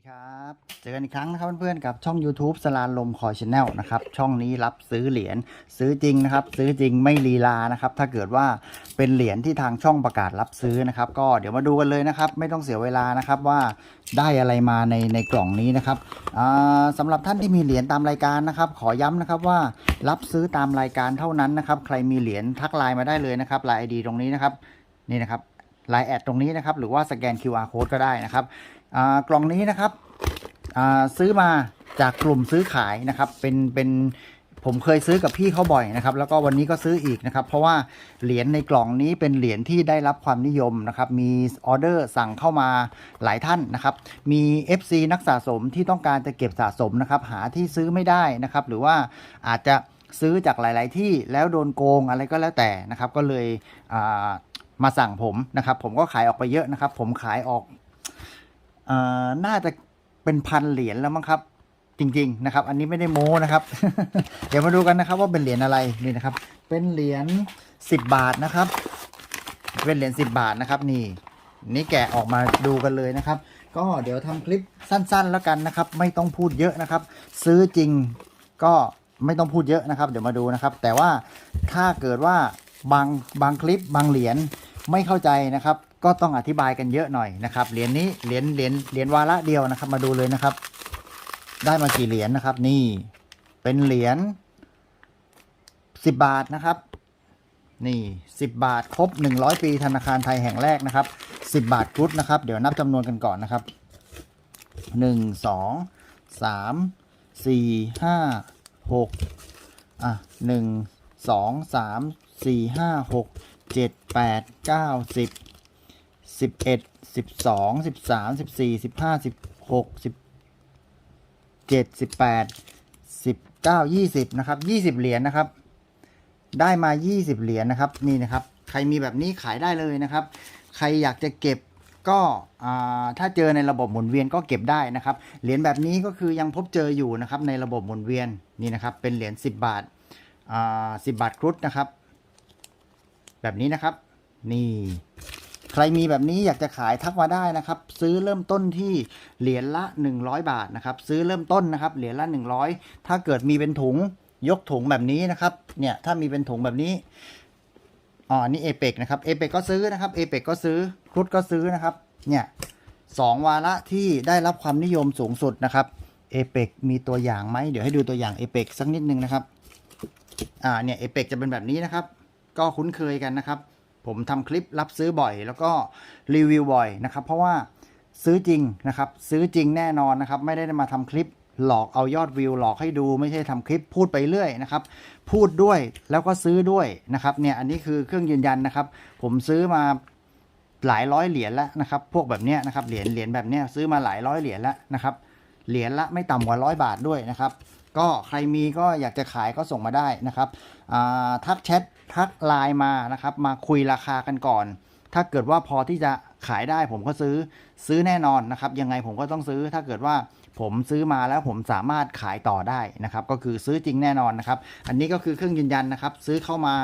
ดีครับ เจอกันอีกครั้งนะครับเพื่อนๆกับช่อง YouTube สลานลมคอยชแนลนะครับช่องนี้รับซื้อเหรียญซื้อจริงนะครับ ซื้อจริงไม่ลีลานะครับถ้าเกิดว่าเป็นเหรียญที่ทางช่องประกาศรับซื้อนะครับ ก็เดี๋ยวมาดูกันเลยนะครับ ไม่ต้องเสียเวลานะครับว่าได้อะไรมาในในกล่องนี้นะครับอ่าสำหรับท่านที่มีเหรียญตามรายการนะครับ ขอย้ำนะครับว่ารับซื้อตามรายการเท่านั้นนะครับ ใครมีเหรียญทักไลน์มาได้เลยนะครับไลน์ไอดีตรงนี้นะครับนี่นะครับไลน์แอดตรงนี้นะครับหรือว่าสแกน QR code ก็ได้นะครับ กล่องนี้นะครับซื้อมาจากกลุ่มซื้อขายนะครับ เป็นเป็นผมเคยซื้อกับพี่เขาบ่อยนะครับ แล้วก็วันนี้ก็ซื้ออีกนะครับ เพราะว่าเหรียญในกล่องนี้เป็นเหรียญที่ได้รับความนิยมนะครับ มีออเดอร์สั่งเข้ามาหลายท่านนะครับ มี FC นักสะสมที่ต้องการจะเก็บสะสมนะครับ หาที่ซื้อไม่ได้นะครับ หรือว่าอาจจะซื้อจากหลาย ๆ ที่แล้วโดนโกงอะไรก็แล้วแต่นะครับ ก็เลยมาสั่งผมนะครับ ผมก็ขายออกไปเยอะนะครับ ผมขายออก น่าจะเป็นพันเหรียญแล้วมั้งครับ จริง ๆ นะครับ อันนี้ไม่ได้โม้นะครับ เดี๋ยวมาดูกันนะครับ ว่าเป็นเหรียญอะไรนี่นะครับ เป็นเหรียญสิบบาทนะครับ เป็นเหรียญสิบบาทนะครับนี่นี่แกะออกมาดูกันเลยนะครับ ก็เดี๋ยวทำคลิปสั้นๆแล้วกันนะครับ ไม่ต้องพูดเยอะนะครับ ซื้อจริงก็ไม่ต้องพูดเยอะนะครับ เดี๋ยวมาดูนะครับ แต่ว่าถ้าเกิดว่าบางบางคลิปบางเหรียญไม่เข้าใจนะครับ ก็ต้องอธิบายกันเยอะหน่อยนะครับ เหรียญนี้ เหรียญ เหรียญ เหรียญวาระเดียวนะครับ มาดูเลยนะครับ ได้มากี่เหรียญนะครับ นี่ เป็นเหรียญสิบบาทนะครับ นี่สิบบาทครบหนึ่งร้อยปีธนาคารไทยแห่งแรกนะครับสิบบาทกุดนะครับ เดี๋ยวนับจำนวนกันก่อนนะครับหนึ่งสองสามสี่ห้าหกอะหนึ่งสองสามสี่ห้าหกเจ็ดแปดเก้าสิบ สิบเอ็ดสิบสองสิบสามสิบสี่สิบห้าสิบหกสิบเจ็ดสิบแปดสิบเก้ายี่สิบนะครับยี่สิบเหรียญนะครับ ได้มา20เหรียญนะครับนี่นะครับ ใครมีแบบนี้ขายได้เลยนะครับ ใครอยากจะเก็บก็ถ้าเจอในระบบหมุนเวียนก็เก็บได้นะครับ เหรียญแบบนี้ก็คือยังพบเจออยู่นะครับในระบบหมุนเวียนนี่นะครับ เป็นเหรียญ10 บาทอ่า10บาทครุฑนะครับ แบบนี้นะครับ นี่ ใครมีแบบนี้อยากจะขายทักมาได้นะครับ ซื้อเริ่มต้นที่เหรียญละ 100 บาทนะครับ ซื้อเริ่มต้นนะครับ เหรียญละ 100 ถ้าเกิดมีเป็นถุงยกถุงแบบนี้นะครับ เนี่ยถ้ามีเป็นถุงแบบนี้อ๋อนนี่เอเปกนะครับเอเปกก็ซื้อนะครับเอเปกก็ซื้อครุฑก็ซื้อนะครับ เนี่ยสองวาระที่ได้รับความนิยมสูงสุดนะครับเอเปกมีตัวอย่างไหมเดี๋ยวให้ดูตัวอย่างเอเปกสักนิดนึงนะครับ อ่าเนี่ยเอเปกจะเป็นแบบนี้นะครับ ก็คุ้นเคยกันนะครับ ผมทำคลิปรับซื้อบ่อย แล้วก็รีวิวบ่อยนะครับ เพราะว่าซื้อจริงนะครับ ซื้อจริงแน่นอนนะครับ ไม่ได้มาทำคลิปหลอกเอายอดวิวหลอกให้ดูไม่ใช่ทำคลิปพูดไปเรื่อยนะครับพูดด้วยแล้วก็ซื้อด้วยนะครับเนี่ยอันนี้คือเครื่องยืนยันนะครับ ผมซื้อมาหลายร้อยเหรียญแล้วนะครับพวกแบบเนี้ยนะครับเหรียญเหรียญแบบเนี้ยซื้อมาหลายร้อยเหรียญแล้วนะครับเหรียญละไม่ต่ำกว่าร้อยบาทด้วยนะครับ ก็ใครมีก็อยากจะขายก็ส่งมาได้นะครับทักแชททักไลน์มานะครับ มาคุยราคากันก่อน ถ้าเกิดว่าพอที่จะขายได้ผมก็ซื้อซื้อแน่นอนนะครับ ยังไงผมก็ต้องซื้อถ้าเกิดว่าผมซื้อมาแล้วผมสามารถขายต่อได้นะครับ ก็คือซื้อจริงแน่นอนนะครับ อันนี้ก็คือเครื่องยืนยันนะครับ ซื้อเข้ามา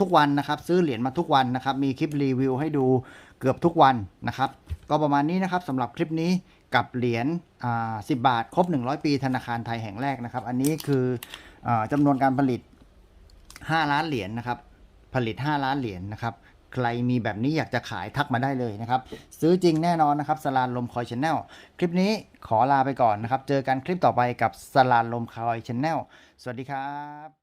ทุกวันนะครับ ซื้อเหรียญมาทุกวันนะครับ มีคลิปรีวิวให้ดูเกือบทุกวันนะครับ ก็ประมาณนี้นะครับสำหรับคลิปนี้ กับเหรียญ10บาท ครบ 100 ปีธนาคารไทยแห่งแรกนะครับ อันนี้คืออจำนวนการผลิต 5 ล้านเหรียญนะครับ ผลิต 5 ล้านเหรียญนะครับ ใครมีแบบนี้อยากจะขายทักมาได้เลยนะครับ ซื้อจริงแน่นอนนะครับสลานลมคอยชแนลคลิปนี้ขอลาไปก่อนนะครับ เจอกันคลิปต่อไปกับสลานลมคอยชแนลสวัสดีครับ